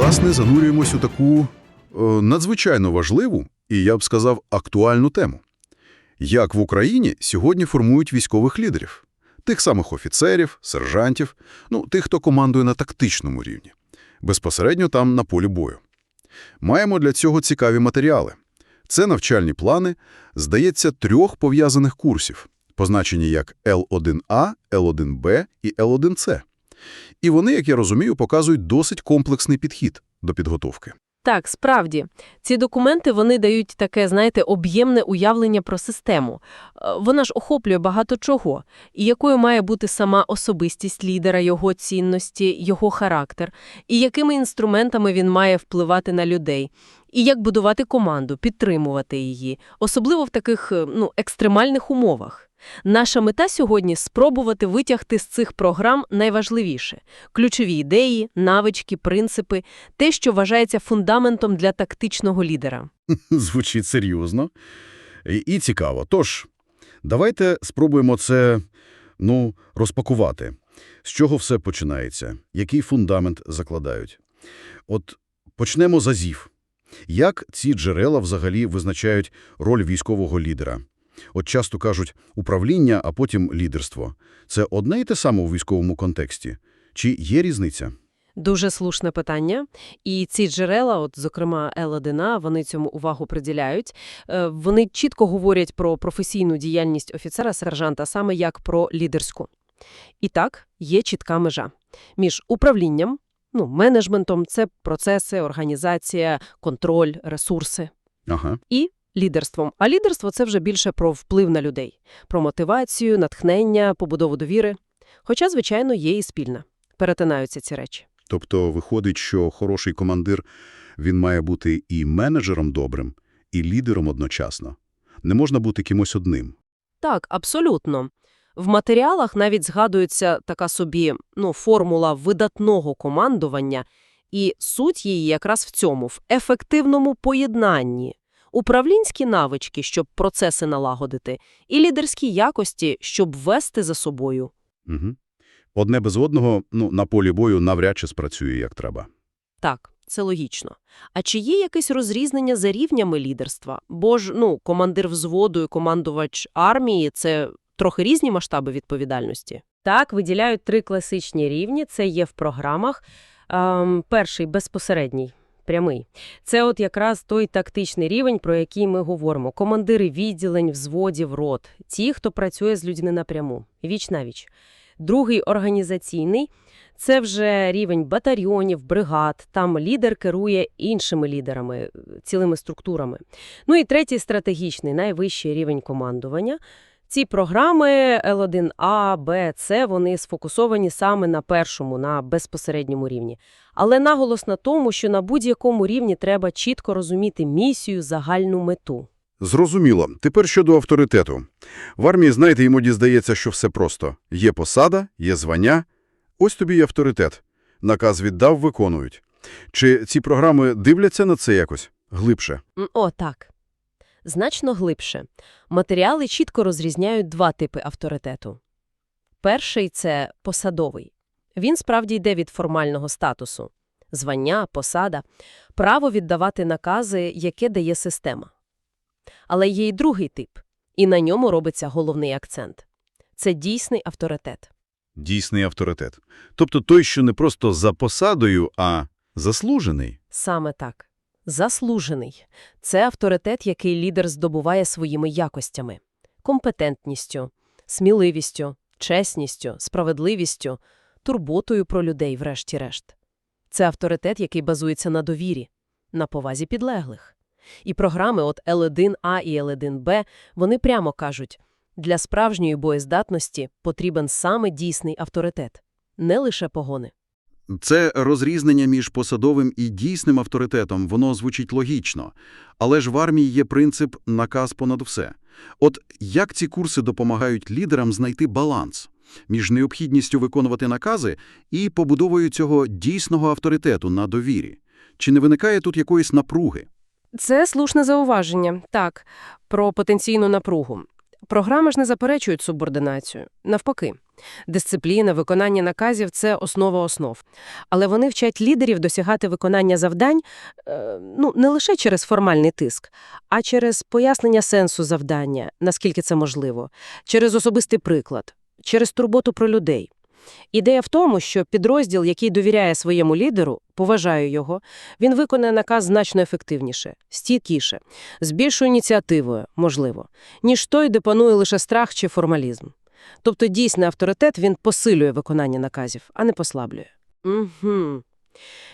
Власне, занурюємось у таку е, надзвичайно важливу і, я б сказав, актуальну тему. Як в Україні сьогодні формують військових лідерів? Тих самих офіцерів, сержантів, ну, тих, хто командує на тактичному рівні. Безпосередньо там на полі бою. Маємо для цього цікаві матеріали. Це навчальні плани, здається, трьох пов'язаних курсів, позначені як L1A, L1B і L1C. І вони, як я розумію, показують досить комплексний підхід до підготовки. Так, справді. Ці документи, вони дають таке, знаєте, об'ємне уявлення про систему. Е, Вона ж охоплює багато чого. І якою має бути сама особистість лідера, його цінності, його характер, і якими інструментами він має впливати на людей, і як будувати команду, підтримувати її, особливо в таких, е, ну, екстремальних умовах. Наша мета сьогодні – спробувати витягти з цих програм найважливіше – ключові ідеї, навички, принципи, те, що вважається фундаментом для тактичного лідера. Звучить серйозно і, цікаво. Тож, давайте спробуємо це, ну, розпакувати. З чого все починається? Який фундамент закладають? От почнемо з азів. Як ці джерела взагалі визначають роль військового лідера? От часто кажуть управління, а потім лідерство. Це одне і те саме у військовому контексті? Чи є різниця? Дуже слушне питання. І ці джерела, от, зокрема, L1A, вони цьому увагу приділяють. Е, Вони чітко говорять про професійну діяльність офіцера-сержанта саме як про лідерську. І так, є чітка межа. Між управлінням, ну, менеджментом – це процеси, організація, контроль, ресурси. Ага. і лідерством. А лідерство – це вже більше про вплив на людей, про мотивацію, натхнення, побудову довіри. Хоча, звичайно, є і спільна. Перетинаються ці речі. Тобто виходить, що хороший командир, він має бути і менеджером добрим, і лідером одночасно. Не можна бути кимось одним. Так, абсолютно. В матеріалах навіть згадується така собі ну, формула видатного командування, і суть її якраз в цьому – в ефективному поєднанні. Управлінські навички, щоб процеси налагодити, і лідерські якості, щоб вести за собою. Угу. Одне без одного ну, на полі бою навряд чи спрацює як треба. Так, це логічно. А чи є якесь розрізнення за рівнями лідерства? Бо ж, ну, командир взводу і командувач армії – це трохи різні масштаби відповідальності. Так, виділяють три класичні рівні, це є в програмах. Ем, перший – безпосередній, прямий. Це от якраз той тактичний рівень, про який ми говоримо. Командири відділень, взводів, рот. Ті, хто працює з людьми напряму. Віч-навіч. Другий – організаційний. Це вже рівень батальйонів, бригад, там лідер керує іншими лідерами, цілими структурами. Ну і третій стратегічний, найвищий рівень командування. Ці програми L1A, B, C, вони сфокусовані саме на першому, на безпосередньому рівні. Але наголос на тому, що на будь-якому рівні треба чітко розуміти місію, загальну мету. Зрозуміло. Тепер щодо авторитету. В армії, знаєте, іноді здається, що все просто. Є посада, є звання. Ось тобі і авторитет. Наказ віддав, виконують. Чи ці програми дивляться на це якось глибше? О, так. Значно глибше. Матеріали чітко розрізняють два типи авторитету. Перший – це посадовий. Він справді йде від формального статусу. Звання, посада, право віддавати накази, яке дає система. Але є й другий тип, і на ньому робиться головний акцент. Це дійсний авторитет. Дійсний авторитет. Тобто той, що не просто за посадою, а заслужений. Саме так. Заслужений. Це авторитет, який лідер здобуває своїми якостями. Компетентністю, сміливістю, чесністю, справедливістю, турботою про людей, врешті-решт. Це авторитет, який базується на довірі, на повазі підлеглих. І програми от L1A і L1B, вони прямо кажуть, для справжньої боєздатності потрібен саме дійсний авторитет, не лише погони. Це розрізнення між посадовим і дійсним авторитетом, воно звучить логічно. Але ж в армії є принцип «наказ понад все». От як ці курси допомагають лідерам знайти баланс між необхідністю виконувати накази і побудовою цього дійсного авторитету на довірі? Чи не виникає тут якоїсь напруги? Це слушне зауваження. Так, про потенційну напругу. Програми ж не заперечують субординацію. Навпаки. Дисципліна, виконання наказів – це основа основ. Але вони вчать лідерів досягати виконання завдань е, ну, не лише через формальний тиск, а через пояснення сенсу завдання, наскільки це можливо, через особистий приклад, через турботу про людей. Ідея в тому, що підрозділ, який довіряє своєму лідеру, поважає його, він виконає наказ значно ефективніше, стійкіше, з більшою ініціативою, можливо, ніж той, де панує лише страх чи формалізм. Тобто дійсний авторитет він посилює виконання наказів, а не послаблює. Угу.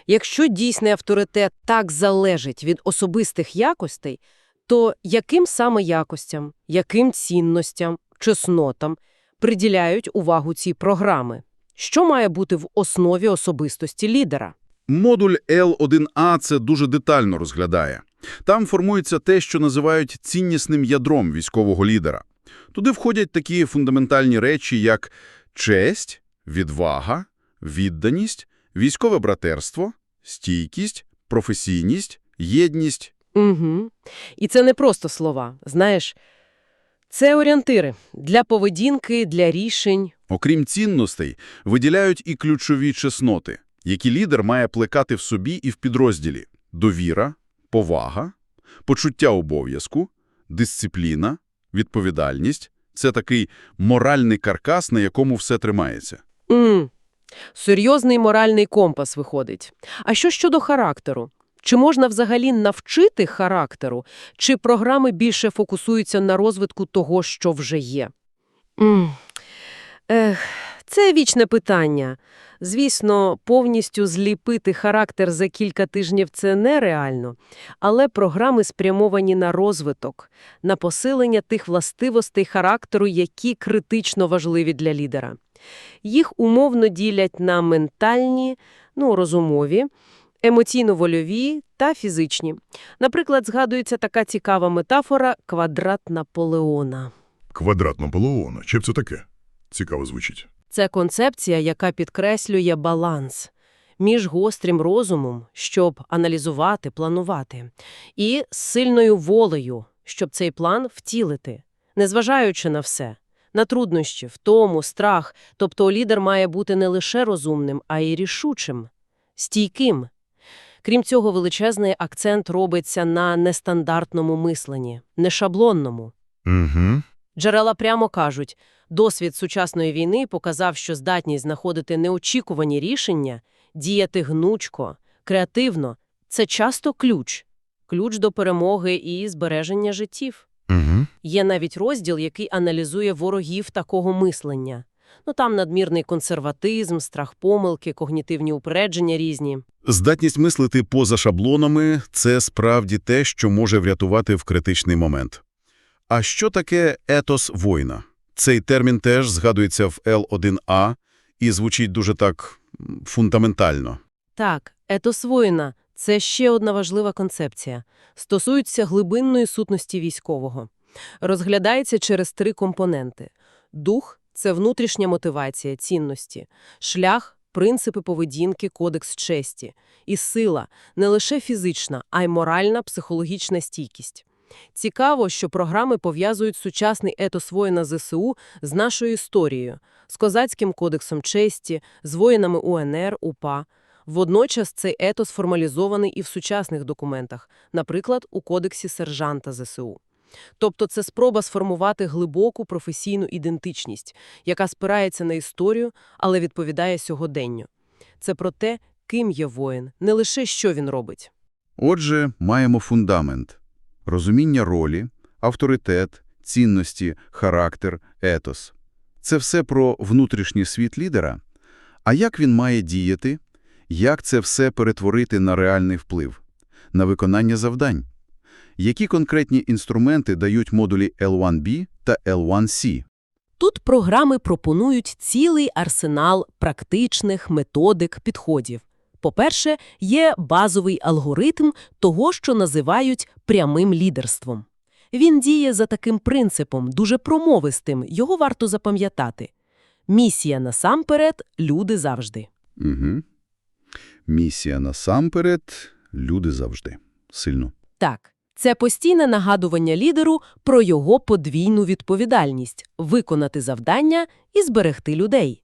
Якщо дійсний авторитет так залежить від особистих якостей, то яким саме якостям, яким цінностям, чеснотам приділяють увагу ці програми? Що має бути в основі особистості лідера? Модуль L1A це дуже детально розглядає. Там формується те, що називають ціннісним ядром військового лідера. Туди входять такі фундаментальні речі, як честь, відвага, відданість, військове братерство, стійкість, професійність, єдність. Угу. І це не просто слова, знаєш. Це орієнтири для поведінки, для рішень. Окрім цінностей, виділяють і ключові чесноти, які лідер має плекати в собі і в підрозділі. Довіра, повага, почуття обов'язку, дисципліна, відповідальність – це такий моральний каркас, на якому все тримається. М. Серйозний моральний компас виходить. А що щодо характеру? Чи можна взагалі навчити характеру, чи програми більше фокусуються на розвитку того, що вже є? М. Ех, це вічне питання. Звісно, повністю зліпити характер за кілька тижнів – це нереально, але програми спрямовані на розвиток, на посилення тих властивостей характеру, які критично важливі для лідера. Їх умовно ділять на ментальні, ну, розумові, емоційно-вольові та фізичні. Наприклад, згадується така цікава метафора «квадрат Наполеона». Квадрат Наполеона. Чи б це таке? Цікаво звучить. Це концепція, яка підкреслює баланс між гострим розумом, щоб аналізувати, планувати, і сильною волею, щоб цей план втілити, незважаючи на все. На труднощі, втому, страх. Тобто лідер має бути не лише розумним, а й рішучим, стійким. Крім цього, величезний акцент робиться на нестандартному мисленні, не шаблонному. Угу. Джерела прямо кажуть, досвід сучасної війни показав, що здатність знаходити неочікувані рішення, діяти гнучко, креативно – це часто ключ. Ключ до перемоги і збереження життів. Угу. Є навіть розділ, який аналізує ворогів такого мислення. Ну там надмірний консерватизм, страх помилки, когнітивні упередження різні. Здатність мислити поза шаблонами – це справді те, що може врятувати в критичний момент. А що таке етос воїна? Цей термін теж згадується в L1A і звучить дуже так фундаментально. Так, етос воїна – це ще одна важлива концепція. Стосується глибинної сутності військового. Розглядається через три компоненти. Дух – це внутрішня мотивація, цінності. Шлях – принципи поведінки, кодекс честі. І сила – не лише фізична, а й моральна, психологічна стійкість. Цікаво, що програми пов'язують сучасний етос воїна ЗСУ з нашою історією, з козацьким кодексом честі, з воїнами УНР, УПА. Водночас цей етос формалізований і в сучасних документах, наприклад, у Кодексі сержанта ЗСУ. Тобто це спроба сформувати глибоку професійну ідентичність, яка спирається на історію, але відповідає сьогоденню. Це про те, ким є воїн, не лише що він робить. Отже, маємо фундамент – розуміння ролі, авторитет, цінності, характер, етос. Це все про внутрішній світ лідера. А як він має діяти? Як це все перетворити на реальний вплив? На виконання завдань? Які конкретні інструменти дають модулі L1B та L1C? Тут програми пропонують цілий арсенал практичних методик, підходів. По-перше, є базовий алгоритм того, що називають прямим лідерством. Він діє за таким принципом, дуже промовистим, його варто запам'ятати. Місія насамперед – люди завжди. Угу. Місія насамперед – люди завжди. Сильно. Так, Це постійне нагадування лідеру про його подвійну відповідальність – виконати завдання і зберегти людей.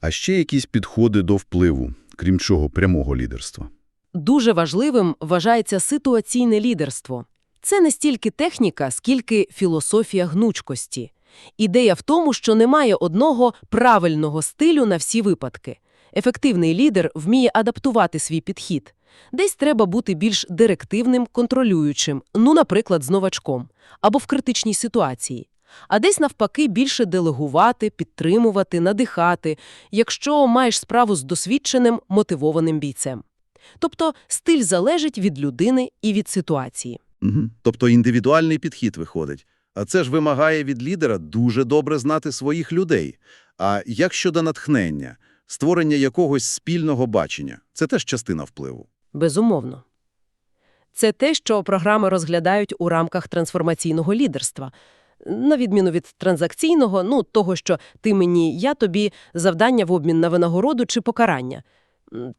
А ще якісь підходи до впливу, крім чого прямого лідерства. Дуже важливим вважається ситуаційне лідерство. Це не стільки техніка, скільки філософія гнучкості. Ідея в тому, що немає одного правильного стилю на всі випадки. Ефективний лідер вміє адаптувати свій підхід. Десь треба бути більш директивним, контролюючим, ну, наприклад, з новачком, або в критичній ситуації. А десь, навпаки, більше делегувати, підтримувати, надихати, якщо маєш справу з досвідченим, мотивованим бійцем. Тобто стиль залежить від людини і від ситуації. Угу. Тобто індивідуальний підхід виходить. А це ж вимагає від лідера дуже добре знати своїх людей. А як щодо натхнення, створення якогось спільного бачення – це теж частина впливу. Безумовно. Це те, що програми розглядають у рамках трансформаційного лідерства. На відміну від транзакційного, ну, того, що ти мені, я тобі, завдання в обмін на винагороду чи покарання.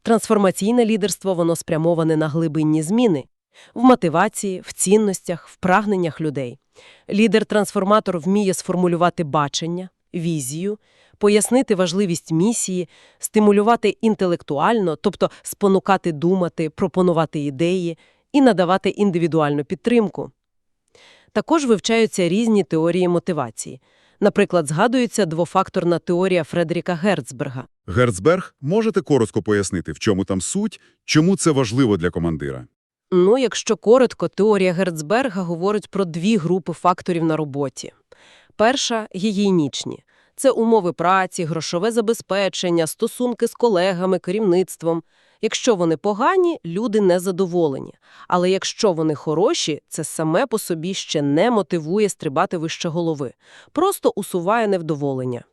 Трансформаційне лідерство, воно спрямоване на глибинні зміни. В мотивації, в цінностях, в прагненнях людей. Лідер-трансформатор вміє сформулювати бачення, візію, пояснити важливість місії, стимулювати інтелектуально, тобто спонукати думати, пропонувати ідеї і надавати індивідуальну підтримку. Також вивчаються різні теорії мотивації. Наприклад, згадується двофакторна теорія Фредеріка Герцберга. Герцберг, можете коротко пояснити, в чому там суть, чому це важливо для командира? Ну, якщо коротко, теорія Герцберга говорить про дві групи факторів на роботі. Перша – гігієнічні. Це умови праці, грошове забезпечення, стосунки з колегами, керівництвом. Якщо вони погані, люди незадоволені. Але якщо вони хороші, це саме по собі ще не мотивує стрибати вище голови. Просто усуває невдоволення.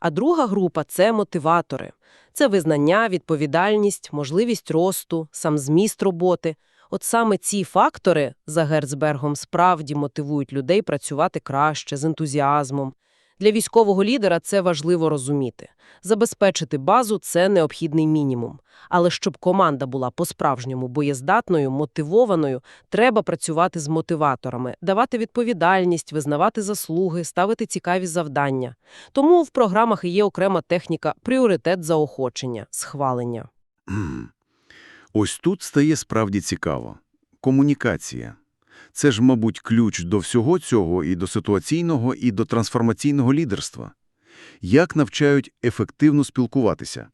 А друга група – це мотиватори. Це визнання, відповідальність, можливість росту, сам зміст роботи. От саме ці фактори, за Герцбергом, справді мотивують людей працювати краще, з ентузіазмом. Для військового лідера це важливо розуміти. Забезпечити базу – це необхідний мінімум. Але щоб команда була по-справжньому боєздатною, мотивованою, треба працювати з мотиваторами, давати відповідальність, визнавати заслуги, ставити цікаві завдання. Тому в програмах є окрема техніка «пріоритет заохочення» – схвалення. Ось тут стає справді цікаво. Комунікація. Це ж, мабуть, ключ до всього цього і до ситуаційного, і до трансформаційного лідерства. Як навчають ефективно спілкуватися?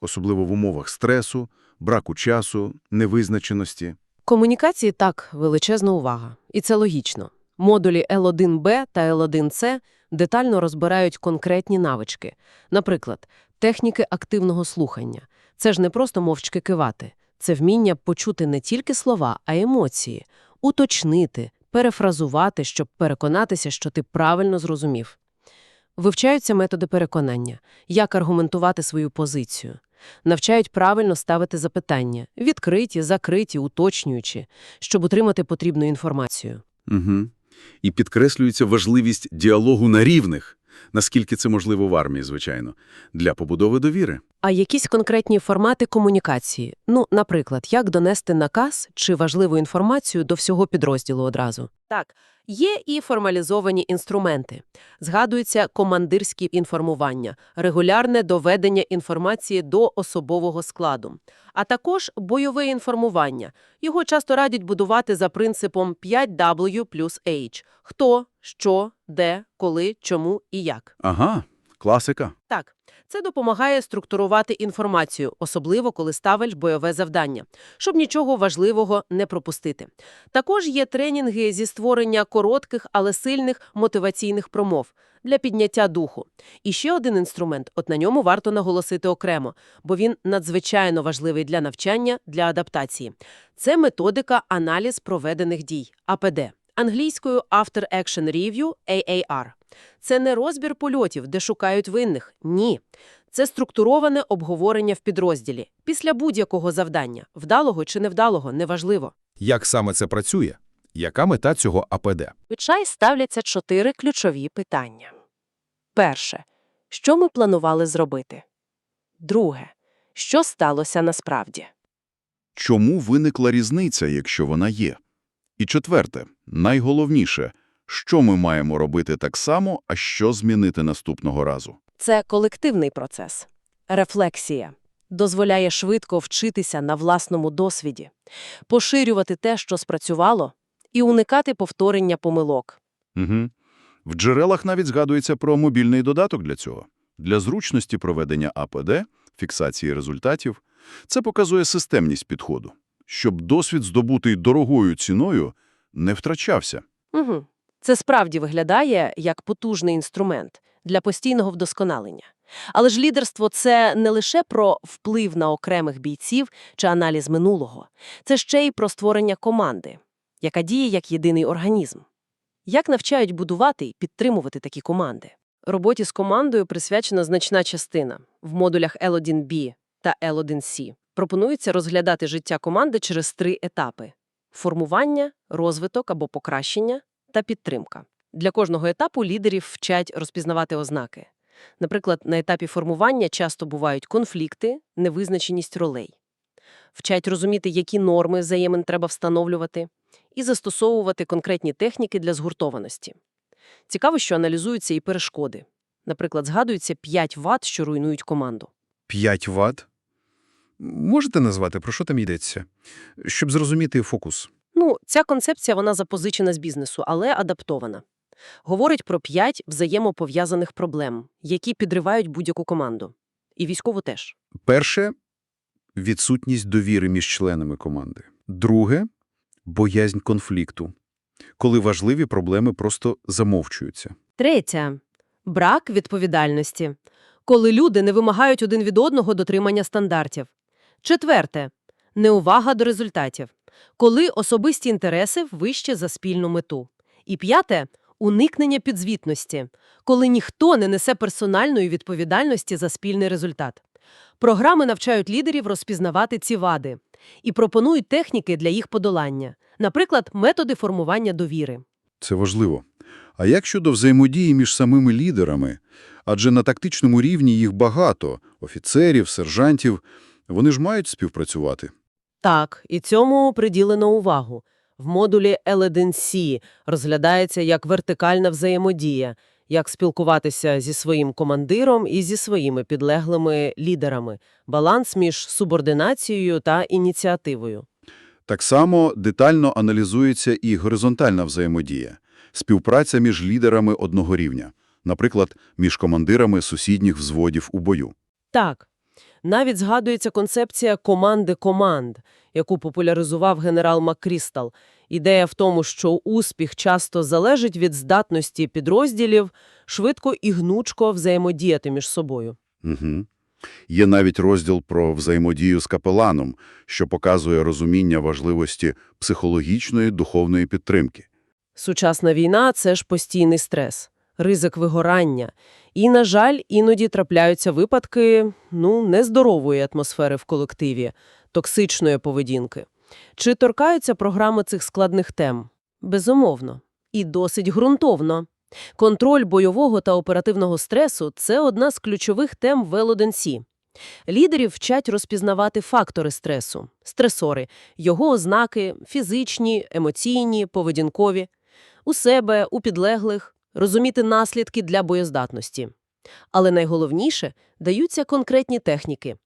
Особливо в умовах стресу, браку часу, невизначеності. Комунікації так, величезна увага. І це логічно. Модулі L1B та L1C детально розбирають конкретні навички. Наприклад, техніки активного слухання. Це ж не просто мовчки кивати. Це вміння почути не тільки слова, а й емоції, уточнити, перефразувати, щоб переконатися, що ти правильно зрозумів. Вивчаються методи переконання, як аргументувати свою позицію. Навчають правильно ставити запитання, відкриті, закриті, уточнюючи, щоб отримати потрібну інформацію. Угу. І підкреслюється важливість діалогу на рівних, наскільки це можливо в армії, звичайно, для побудови довіри. А якісь конкретні формати комунікації? Ну, наприклад, як донести наказ чи важливу інформацію до всього підрозділу одразу? Так, є і формалізовані інструменти. Згадується командирські інформування, регулярне доведення інформації до особового складу, а також бойове інформування. Його часто радять будувати за принципом 5W плюс H – хто, що, де, коли, чому і як. Ага, класика. Так, це допомагає структурувати інформацію, особливо коли ставиш бойове завдання, щоб нічого важливого не пропустити. Також є тренінги зі створення коротких, але сильних мотиваційних промов для підняття духу. І ще один інструмент, от на ньому варто наголосити окремо, бо він надзвичайно важливий для навчання, для адаптації. Це методика аналіз проведених дій, АПД. Англійською After Action Review – AAR. Це не розбір польотів, де шукають винних. Ні. Це структуроване обговорення в підрозділі. Після будь-якого завдання. Вдалого чи невдалого – неважливо. Як саме це працює? Яка мета цього АПД? Звичай ставляться чотири ключові питання. Перше. Що ми планували зробити? Друге. Що сталося насправді? Чому виникла різниця, якщо вона є? І четверте, найголовніше, що ми маємо робити так само, а що змінити наступного разу. Це колективний процес. Рефлексія. Дозволяє швидко вчитися на власному досвіді, поширювати те, що спрацювало, і уникати повторення помилок. Угу. В джерелах навіть згадується про мобільний додаток для цього. Для зручності проведення АПД, фіксації результатів, це показує системність підходу, щоб досвід, здобутий дорогою ціною, не втрачався. Угу. Це справді виглядає як потужний інструмент для постійного вдосконалення. Але ж лідерство – це не лише про вплив на окремих бійців чи аналіз минулого. Це ще й про створення команди, яка діє як єдиний організм. Як навчають будувати і підтримувати такі команди? Роботі з командою присвячена значна частина. В модулях L1B та L1C пропонується розглядати життя команди через три етапи – формування, розвиток або покращення та підтримка. Для кожного етапу лідерів вчать розпізнавати ознаки. Наприклад, на етапі формування часто бувають конфлікти, невизначеність ролей. Вчать розуміти, які норми взаємин треба встановлювати, і застосовувати конкретні техніки для згуртованості. Цікаво, що аналізуються і перешкоди. Наприклад, згадується 5 вад, що руйнують команду. 5 ват. Можете назвати, про що там йдеться? Щоб зрозуміти фокус. Ну, ця концепція вона запозичена з бізнесу, але адаптована. Говорить про п'ять взаємопов'язаних проблем, які підривають будь-яку команду. І військову теж. Перше – відсутність довіри між членами команди. Друге – боязнь конфлікту, коли важливі проблеми просто замовчуються. Третя брак відповідальності, коли люди не вимагають один від одного дотримання стандартів. Четверте неувага до результатів, коли особисті інтереси вище за спільну мету. І п'яте уникнення підзвітності, коли ніхто не несе персональної відповідальності за спільний результат. Програми навчають лідерів розпізнавати ці вади і пропонують техніки для їх подолання, наприклад, методи формування довіри. Це важливо. А як щодо взаємодії між самими лідерами? Адже на тактичному рівні їх багато – офіцерів, сержантів. Вони ж мають співпрацювати. Так, і цьому приділено увагу. В модулі L1C розглядається як вертикальна взаємодія, як спілкуватися зі своїм командиром і зі своїми підлеглими лідерами, баланс між субординацією та ініціативою. Так само детально аналізується і горизонтальна взаємодія – співпраця між лідерами одного рівня, наприклад, між командирами сусідніх взводів у бою. Так, навіть згадується концепція команди команд, яку популяризував генерал Маккрістал. Ідея в тому, що успіх часто залежить від здатності підрозділів швидко і гнучко взаємодіяти між собою. Угу. Є навіть розділ про взаємодію з капеланом, що показує розуміння важливості психологічної духовної підтримки. Сучасна війна – це ж постійний стрес, ризик вигорання. І, на жаль, іноді трапляються випадки ну, нездорової атмосфери в колективі, токсичної поведінки. Чи торкаються програми цих складних тем? Безумовно. І досить ґрунтовно. Контроль бойового та оперативного стресу – це одна з ключових тем в L1C. Лідерів вчать розпізнавати фактори стресу, стресори, його ознаки – фізичні, емоційні, поведінкові, у себе, у підлеглих, розуміти наслідки для боєздатності. Але найголовніше – даються конкретні техніки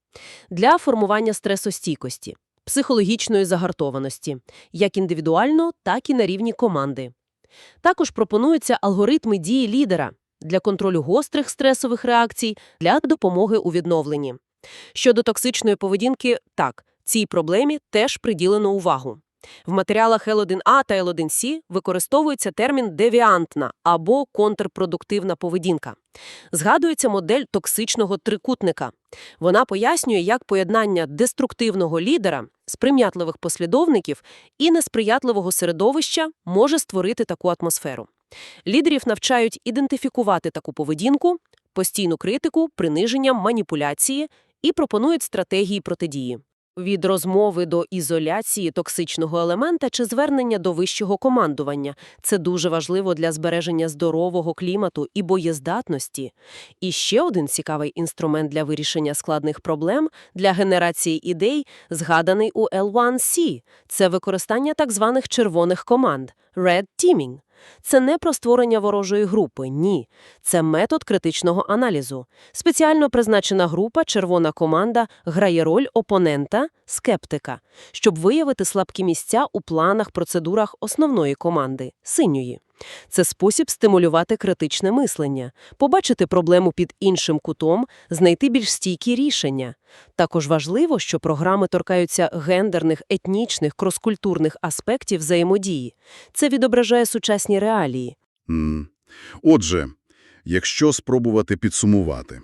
для формування стресостійкості, психологічної загартованості, як індивідуально, так і на рівні команди. Також пропонуються алгоритми дії лідера для контролю гострих стресових реакцій, для допомоги у відновленні. Щодо токсичної поведінки, так, цій проблемі теж приділено увагу. В матеріалах L1A та L1C використовується термін «девіантна» або «контрпродуктивна поведінка». Згадується модель токсичного трикутника. Вона пояснює, як поєднання деструктивного лідера, сприйнятливих послідовників і несприятливого середовища може створити таку атмосферу. Лідерів навчають ідентифікувати таку поведінку, постійну критику, приниження, маніпуляції і пропонують стратегії протидії. Від розмови до ізоляції токсичного елемента чи звернення до вищого командування. Це дуже важливо для збереження здорового клімату і боєздатності. І ще один цікавий інструмент для вирішення складних проблем для генерації ідей, згаданий у L1C – це використання так званих червоних команд – Red Teaming. Це не про створення ворожої групи, ні. Це метод критичного аналізу. Спеціально призначена група «Червона команда» грає роль опонента, скептика, щоб виявити слабкі місця у планах, процедурах основної команди – синьої. Це спосіб стимулювати критичне мислення, побачити проблему під іншим кутом, знайти більш стійкі рішення. Також важливо, що програми торкаються гендерних, етнічних, кроскультурних аспектів взаємодії. Це відображає сучасні реалії. М. Отже, якщо спробувати підсумувати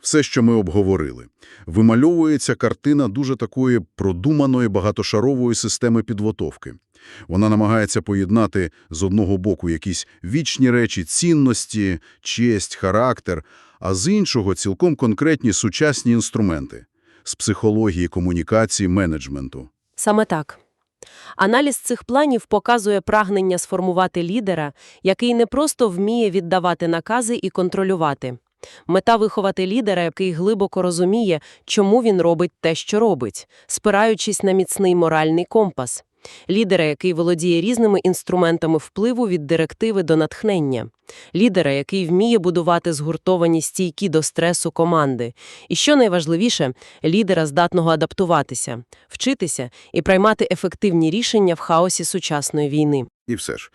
все, що ми обговорили, вимальовується картина дуже такої продуманої багатошарової системи підготовки. Вона намагається поєднати з одного боку якісь вічні речі, цінності, честь, характер, а з іншого цілком конкретні сучасні інструменти з психології, комунікації, менеджменту. Саме так. Аналіз цих планів показує прагнення сформувати лідера, який не просто вміє віддавати накази і контролювати. Мета – виховати лідера, який глибоко розуміє, чому він робить те, що робить, спираючись на міцний моральний компас. Лідера, який володіє різними інструментами впливу від директиви до натхнення. Лідера, який вміє будувати згуртовані стійкі до стресу команди. І що найважливіше – лідера, здатного адаптуватися, вчитися і приймати ефективні рішення в хаосі сучасної війни. І все ж,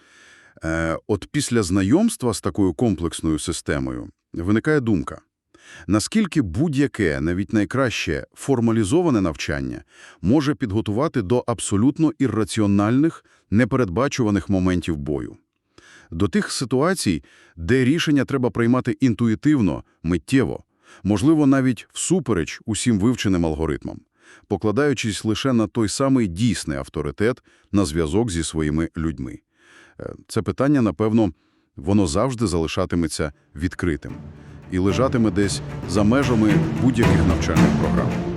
е, от після знайомства з такою комплексною системою виникає думка, наскільки будь-яке, навіть найкраще, формалізоване навчання може підготувати до абсолютно ірраціональних, непередбачуваних моментів бою. До тих ситуацій, де рішення треба приймати інтуїтивно, миттєво, можливо, навіть всупереч усім вивченим алгоритмам, покладаючись лише на той самий дійсний авторитет, на зв'язок зі своїми людьми. Е, Це питання, напевно, воно завжди залишатиметься відкритим і лежатиме десь за межами будь-яких навчальних програм.